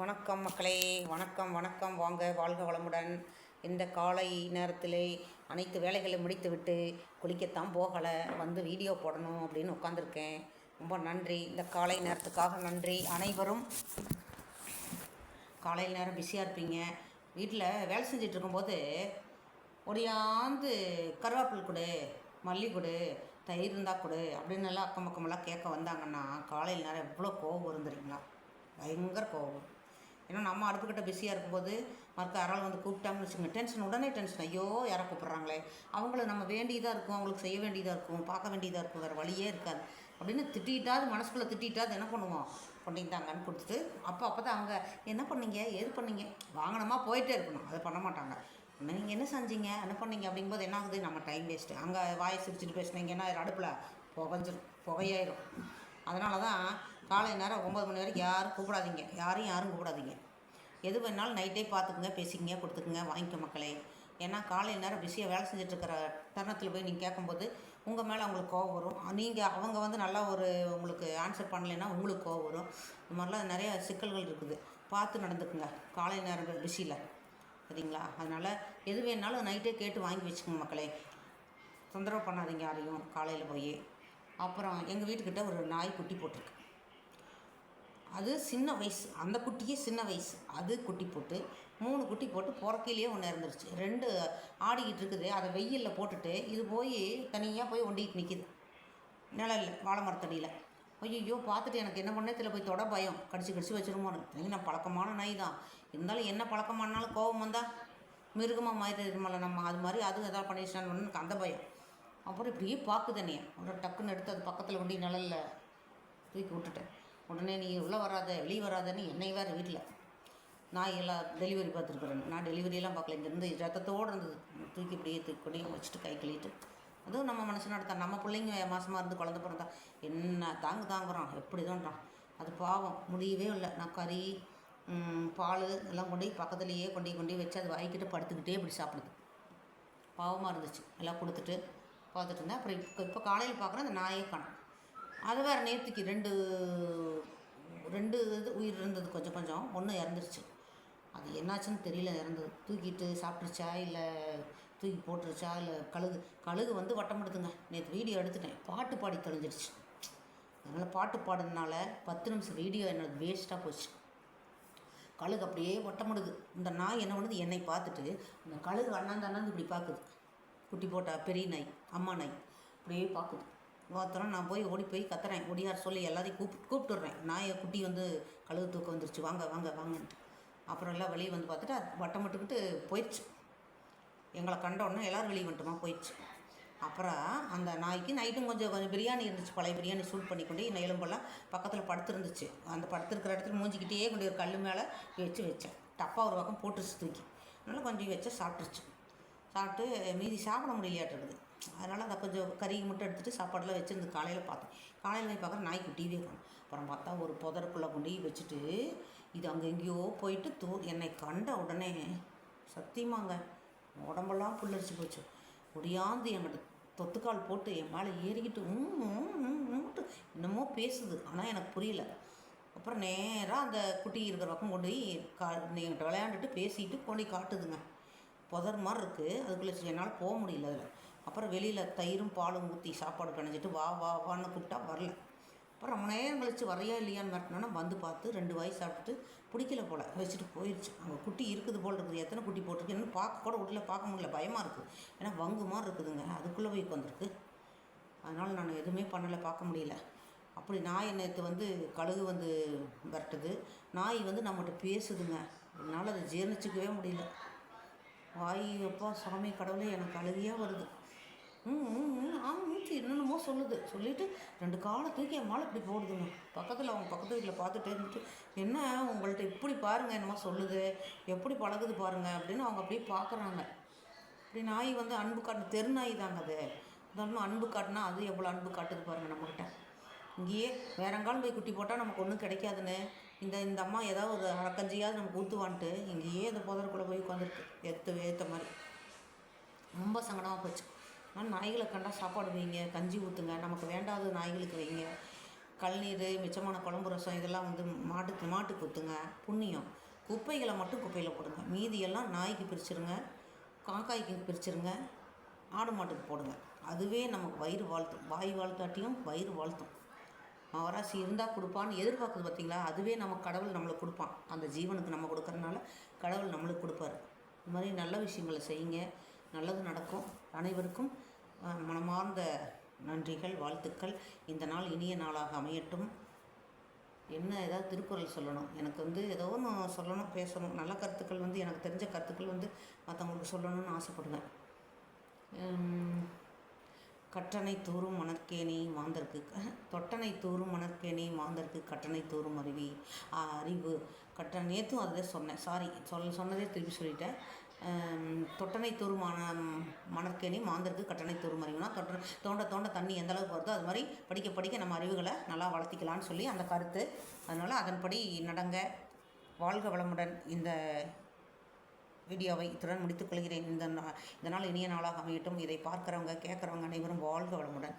வணக்கம் மக்களே வணக்கம் வணக்கம். வாங்க வாழ்க வளமுடன். இந்த காலை நேரத்திலே அனைத்து வேலைகளை முடித்துவிட்டு குளிக்கத்தான் போகலை. வந்து வீடியோ போடணும் அப்படின்னு உட்காந்துருக்கேன் ரொம்ப நன்றி. இந்த காலை நேரத்துக்காக நன்றி. அனைவரும் காலையில் நேரம் பிஸியாக இருப்பீங்க. வீட்டில் வேலை செஞ்சிட்டு இருக்கும்போது ஒடியாந்து கருவேப்பில் கொடு மல்லி கொடு தயிர் இருந்தால் கொடு அப்படின்னு எல்லாம் அக்கம் பக்கமெல்லாம் கேட்க வந்தாங்கன்னா காலையில் நேரம் எவ்வளோ கோவம் வரும் தெரியுங்களா? பயங்கர கோவம். ஏன்னா நம்ம அடுப்புக்கிட்ட பிஸியாக இருக்கும்போது மறுக்க யாராலும் வந்து கூப்பிட்டாங்கன்னு வச்சுக்கோங்க டென்ஷன் உடனே டென்ஷன் ஐயோ யாரை கூப்பிட்றாங்களே? அவங்கள நம்ம வேண்டியதாக இருக்கும் அவங்களுக்கு செய்ய வேண்டியதாக இருக்கும் பார்க்க வேண்டியதாக இருக்கும் வேறு வழியே இருக்காது. அப்படின்னு திட்டாது மனசுக்குள்ளே திட்டிட்டாது என்ன பண்ணுவோம்? கொண்டிருந்தாங்கன்னு கொடுத்துட்டு அப்போ அப்போ தான் அவங்க என்ன பண்ணீங்க? எது பண்ணீங்க? வாங்கினமா போயிட்டே இருக்கணும். அதை பண்ண மாட்டாங்க. நீங்கள் என்ன செஞ்சீங்க? என்ன பண்ணீங்க? அப்படிங்கும்போது என்ன ஆகுது? நம்ம டைம் வேஸ்ட்டு அங்கே வாயை சிரிச்சிட்டு பேசுனீங்கன்னா அடுப்பில் புகஞ்சிரும் புகையாயிரும். அதனால தான் காலை நேரம் ஒம்பது மணி வரைக்கும் யாரும் கூப்பிடாதீங்க. யாரையும் யாரும் கூப்பிடாதீங்க. எது வேணாலும் நைட்டே பார்த்துக்குங்க பேசிக்கங்க கொடுத்துக்குங்க வாங்கிக்க மக்களே. ஏன்னா காலை நேரம் பிஸியாக வேலை செஞ்சிட்ருக்கிற தருணத்தில் போய் நீங்கள் கேட்கும்போது உங்கள் மேலே அவங்களுக்கு கோவம் வரும். நீங்கள் அவங்க வந்து நல்லா ஒரு உங்களுக்கு ஆன்சர் பண்ணலைன்னா உங்களுக்கு கோவம் வரும். இந்த மாதிரிலாம் நிறைய சிக்கல்கள் இருக்குது. பார்த்து நடந்துக்குங்க. காலை நேரம் பிஸியில். சரிங்களா? அதனால் எது வேணாலும் நைட்டே கேட்டு வாங்கி வச்சுக்கோங்க மக்களே. தொந்தரவு பண்ணாதீங்க யாரையும் காலையில் போய். அப்புறம் எங்கள் வீட்டுக்கிட்ட ஒரு நாய் குட்டி போட்டிருக்கு. அது சின்ன வயசு. அந்த குட்டியே சின்ன வயசு. அது குட்டி போட்டு மூணு குட்டி போட்டு புறக்கையிலேயே ஒன்று இறந்துருச்சு. ரெண்டு ஆடிக்கிட்டு இருக்குது. அதை வெயிலில் போட்டுட்டு இது போய் தனியாக போய் ஒண்டிக்கிட்டு நிற்கிது நிழல் வாழை மரத்தடியில். ஐயோ பார்த்துட்டு எனக்கு என்ன பண்ணே தெரியல போய் தொட பயம். கடிச்சு கடிச்சு வச்சிருமோ நான் பழக்கமான நாய் தான். இருந்தாலும் என்ன பழக்கமானாலும் கோபம் வந்தால் மிருகமாக மாறிடுமல்ல நம்ம. அது மாதிரி அதுவும் எதாவது பண்ணிடுச்சான்னு எனக்கு அந்த பயம். அப்புறம் இப்படியே பார்க்குது என்னைய. ஒரு டக்குன்னு எடுத்து அது பக்கத்தில் கொண்டு நிழலில் தூக்கி விட்டுட்டேன். உடனே நீ உள்ளே வராத வெளியே வராதன்னு என்னை வேறு வீட்டில் நான் எல்லாம் டெலிவரி பார்த்துருக்குறேன். நான் டெலிவரியெல்லாம் பார்க்கல. இங்கேருந்து ரத்தத்தோடு இருந்தது. தூக்கி இப்படியே தூக்கி கொடி வச்சுட்டு கை கழுவிட்டு. அதுவும் நம்ம மனசு நடத்தான் நம்ம பிள்ளைங்க மாதமாக இருந்து குழந்த பிறந்தா என்ன தாங்கு தாங்குறான்? எப்படி தான்றான் அது பாவம். முடியவே இல்லை. நான் கறி பால் எல்லாம் கொண்டு பக்கத்துலேயே கொண்டு கொண்டு வச்சு அது வாங்கிக்கிட்டு படுத்துக்கிட்டே இப்படி சாப்பிடுது. பாவமாக இருந்துச்சு. எல்லாம் கொடுத்துட்டு பார்த்துட்டு இருந்தேன். அப்புறம் இப்போ இப்போ காலையில் பார்க்குறேன். அந்த நாயே காணும். அது வேறு நேற்றுக்கு ரெண்டு ரெண்டு இது உயிர் இருந்தது கொஞ்சம் கொஞ்சம். ஒன்று இறந்துருச்சு. அது என்னாச்சுன்னு தெரியல இறந்தது. தூக்கிட்டு சாப்பிட்ருச்சா இல்லை தூக்கி போட்டுருச்சா? இல்லை கழுகு கழுகு வந்து வட்டம் எடுத்துங்க. நேற்று வீடியோ எடுத்துட்டேன். பாட்டு பாடி தொலைஞ்சிடுச்சு அதனால் பாட்டு பாடுறதுனால பத்து நிமிஷம் வீடியோ என்னோட வேஸ்ட்டாக போச்சு. கழுகு அப்படியே வட்டமிடுது இந்த நாய் என்ன பண்ணுது? என்னை பார்த்துட்டு அந்த கழுகு அண்ணாந்து அண்ணாந்து இப்படி பார்க்குது. குட்டி போட்டா பெரிய நாய் அம்மா நாய் அப்படியே பார்க்குது. பார்த்தோன்னா நான் போய் ஓடி போய் கத்துறேன். ஒடியார் சொல்லி எல்லாத்தையும் கூப்பிட்டு கூப்பிட்டுடுறேன். நாயை குட்டி வந்து கழுகு தூக்கம் வந்துருச்சு. வாங்க வாங்க வாங்கன்ட்டு. அப்புறம் எல்லாம் வெளியே வந்து பார்த்துட்டு வட்டம் மட்டுக்கிட்டு போயிடுச்சு. எங்களை கண்ட உடனே எல்லோரும் வெளியே வந்துட்டோமா போயிடுச்சு. அப்புறம் அந்த நாய்க்கு நைட்டும் கொஞ்சம் கொஞ்சம் பிரியாணி இருந்துச்சு. பழைய பிரியாணி சூட் பண்ணி கொண்டு என் எலும்பெல்லாம் பக்கத்தில் படுத்துருந்துச்சு அந்த படுத்துருக்கிற இடத்துல மூஞ்சிக்கிட்டே கொண்டு ஒரு கல் மேலே வச்சு வச்சேன். டப்பா ஒரு பக்கம் போட்டுருச்சு தூக்கி. அதனால் கொஞ்சம் வச்சு சாப்பிட்டுருச்சு. சாப்பிட்டு மீதி சாப்பிட முடியலையாட்டுருக்குது அதனால் அதை கொஞ்சம் கறி மட்டும் எடுத்துகிட்டு சாப்பாடெல்லாம் வச்சுருந்து காலையில் பார்த்தேன். காலையில் போய் பார்க்குற நாய்க்கு டிவியே காணும் அப்புறம் பார்த்தா ஒரு புதருக்குள்ளே கொண்டு போய் வச்சுட்டு இது அங்கே எங்கேயோ போயிட்டு தூ என்னை கண்ட உடனே சத்தியமாங்க உடம்பெல்லாம் புல்லரிச்சு போச்சு. முடியாந்து என்கிட்ட தொத்துக்கால் போட்டு என் மேலே ஏறிக்கிட்டு ம், ம், என்னமோ பேசுது. ஆனால் எனக்கு புரியல. அப்புறம் நேராக அந்த குட்டி இருக்கிற பக்கம் கொண்டு போய் கா என்கிட்ட விளையாண்டுட்டு பேசிட்டு கொண்டு காட்டுதுங்க. புதர் மாதிரி இருக்குது அதுக்குள்ளே என்னால் போக முடியல அதில். அப்புறம் வெளியில் தயிரும் பாலும் ஊற்றி சாப்பாடு பிணைஞ்சிட்டு வா வா வான்னு கூப்பிட்டா வரல. அப்புறம் ரொம்ப நேரம் கழிச்சு வரையா இல்லையான்னு மிரட்டினோன்னா வந்து பார்த்து ரெண்டு வாய் சாப்பிட்டுட்டு பிடிக்கல போல். வச்சுட்டு போயிடுச்சு அங்கே குட்டி இருக்குது போல் இருக்குது. எத்தனை குட்டி போட்டிருக்கு? பார்க்க கூட உள்ள பார்க்க முடியல. பயமாக இருக்குது ஏன்னா வங்கு மாதிரி இருக்குதுங்க. அதுக்குள்ளே போய் உட்காந்துருக்கு அதனால் நான் எதுவுமே பண்ணலை பார்க்க முடியல. அப்படி நாய் நேற்று வந்து கழுகு வந்து விரட்டுது நாய் வந்து நம்மகிட்ட பேசுதுங்க. என்னால் அதை ஜீர்ணிச்சிக்கவே முடியல. வாய் அப்பா சாமி கடவுளே எனக்கு அழுகையாக வருது. ம் மூச்சு என்னென்னமோ சொல்லுது. சொல்லிவிட்டு ரெண்டு காலை தூக்கி என் மேலே இப்படி போடுதுங்க. பக்கத்தில் அவங்க பக்கத்து வீட்டில் பார்த்துட்டே இருந்துட்டு என்ன உங்கள்கிட்ட இப்படி பாருங்கள் என்னமோ சொல்லுது. எப்படி பழகுது பாருங்கள் அப்படின்னு அவங்க அப்படியே பார்க்குறாங்க இப்படி நாய் வந்து அன்பு காட்டு தெரு நாய் தாங்க அது. இருந்தாலும் அன்பு காட்டினா அது எவ்வளோ அன்பு காட்டுது பாருங்கள் நம்மக்கிட்ட இங்கேயே வேறங்காலும் போய் குட்டி போட்டால் நமக்கு ஒன்றும் கிடைக்காதுன்னு. இந்த இந்த அம்மா ஏதாவது ஒரு அரைக்கஞ்சியாவது நமக்கு ஊற்றுவான்ட்டு இங்கேயே இந்த புதருக்குள்ளே போய் உட்காந்துருக்கு. ஏற்ற ஏற்ற மாதிரி. ரொம்ப சங்கடமாக போச்சு. ஆனால் நாய்களை கண்டா சாப்பாடு வைங்க கஞ்சி ஊற்றுங்க நமக்கு வேண்டாத நாய்களுக்கு வைங்க. கல்நீர் மிச்சமான குழம்பு ரசம் இதெல்லாம் வந்து மாட்டுக்கு மாட்டுக்கு ஊற்றுங்க புண்ணியம். குப்பைகளை மட்டும் குப்பையில் போடுங்க. மீதியெல்லாம் நாய்க்கு பிரிச்சுருங்க காக்காய்க்கு பிரிச்சுருங்க ஆடு மாட்டுக்கு போடுங்க. அதுவே நமக்கு வயிறு வாழ்த்தும். வாய் வாழ்த்தாட்டியும் வயிறு வாழ்த்தும். மகராசி இருந்தால் கொடுப்பான்னு எதிர்பார்க்குது பார்த்தீங்களா அதுவே நம்ம கடவுள் நம்மளுக்கு கொடுப்பான். அந்த ஜீவனுக்கு நம்ம கொடுக்கறனால கடவுள் நம்மளுக்கு கொடுப்பாரு. இது மாதிரி நல்ல விஷயங்களை செய்யுங்க. நல்லது நடக்கும். அனைவருக்கும் மனமார்ந்த நன்றிகள் வாழ்த்துக்கள். இந்த நாள் இனிய நாளாக அமையட்டும். என்ன ஏதாவது திருக்குறள் சொல்லணும்? எனக்கு வந்து ஏதோ ஒன்று சொல்லணும் பேசணும். நல்ல கருத்துக்கள் வந்து எனக்கு தெரிஞ்ச கருத்துக்கள் வந்து மற்றவங்களுக்கு சொல்லணும்னு ஆசைப்படுவேன். கற்றனை தூறும் மணற்கேணி மாந்தர்க்கு தொட்டனை தூறும் மணற்கேணி மாந்தர்க்கு கட்டணை தூறும் அருவி. அறிவு. கற்ற நேற்றும் அதுதான் சொன்னேன். சாரி சொல் சொன்னதே திருப்பி சொல்லிட்டேன். தொட்டனை தூறும் மண மணற்கேணி மாந்தர்க்கு கட்டணை தூறும் அறிவுனா தொட்ட தோண்ட தோண்ட தண்ணி எந்த அளவுக்கு வருதோ அது மாதிரி படிக்க படிக்க நம்ம அறிவுகளை நல்லா வளர்த்திக்கலான்னு சொல்லி அந்த கருத்து. அதனால் அதன்படி நடங்க. வாழ்க வளமுடன் இந்த வீடியோவை இத்துடன் முடித்துக்கொள்கிறேன் இந்த நா இந்த நாள் இனிய நாளாக அமையட்டும். இதை பார்க்குறவங்க கேட்குறவங்க அனைவரும் வாழ்க வளமுடன்.